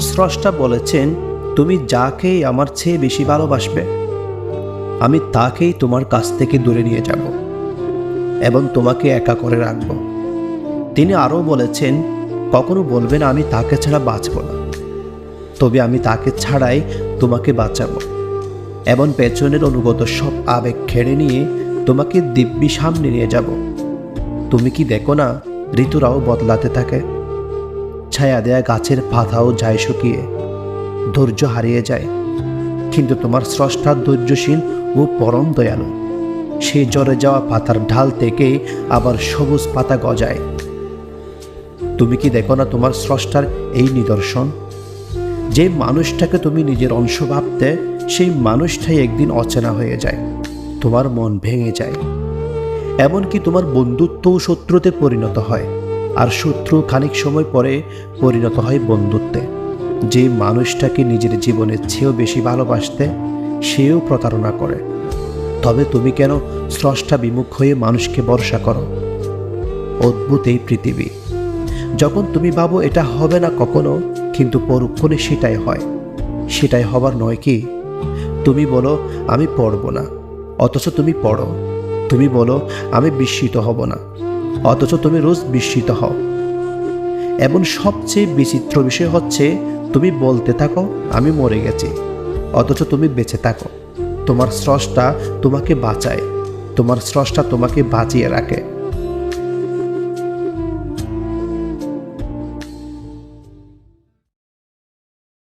স্রষ্টা বলেছেন, তুমি যাকেই আমার চেয়ে বেশি ভালোবাসবে, আমি তাকেই তোমার কাছ থেকে দূরে নিয়ে যাব এবং তোমাকে একা করে রাখব। তিনি আরও বলেছেন, কখনো বলবেন আমি তাকে ছাড়া বাঁচব না। তবে আমি তাকে ছাড়াই তোমাকে বাঁচাবো এবং পেছনের অনুগত সব আবেগ খেড়ে নিয়ে তোমাকে দিব্যি সামনে নিয়ে যাব। তুমি কি দেখো না ঋতুরাও বদলাতে থাকে? ছায়া দেয়া গাছের পাতাও যায় শুকিয়ে। ধৈর্য হারিয়ে যায়। কিন্তু তোমার স্রষ্টা ধৈর্যশীল ও পরম দয়ালু। সেই জ্বরে যাওয়া পাতার ঢাল থেকে আবার সবুজ পাতা গজায়। তুমি কি দেখো না তোমার স্রষ্টার এই নিদর্শন? যে মানুষটাকে তুমি নিজের অংশ ভাবতে, সেই মানুষটাই একদিন অচেনা হয়ে যায়। তোমার মন ভেঙে যায়। এমনকি তোমার বন্ধুত্বও শত্রুতে পরিণত হয়। আর শত্রু খানিক সময় পরে পরিণত হয় বন্ধুত্বে। যে মানুষটাকে নিজের জীবনের চেয়েও বেশি ভালোবাসতে, সেও প্রতারণা করে। তবে তুমি কেন স্রষ্টা বিমুখ হয়ে মানুষকে ভরসা করো? অদ্ভুত এই পৃথিবী। যখন তুমি ভাবো এটা হবে না কখনো, কিন্তু পরক্ষণে সেটাই হয়। সেটাই হবার নয় কি? তুমি বলো, আমি পড়ব না। অথচ তুমি পড়ো। তুমি বলো, আমি বিস্মিত হব না। অথচ তুমি রোজ বিস্মিত হও। এবং সবচেয়ে বিচিত্র বিষয় হচ্ছে, তুমি বলতে থাকো, আমি মরে গেছি। অথচ তুমি বেঁচে থাকো। তোমার স্রষ্টা তোমাকে বাঁচায়। তোমার স্রষ্টা তোমাকে বাঁচিয়ে রাখে।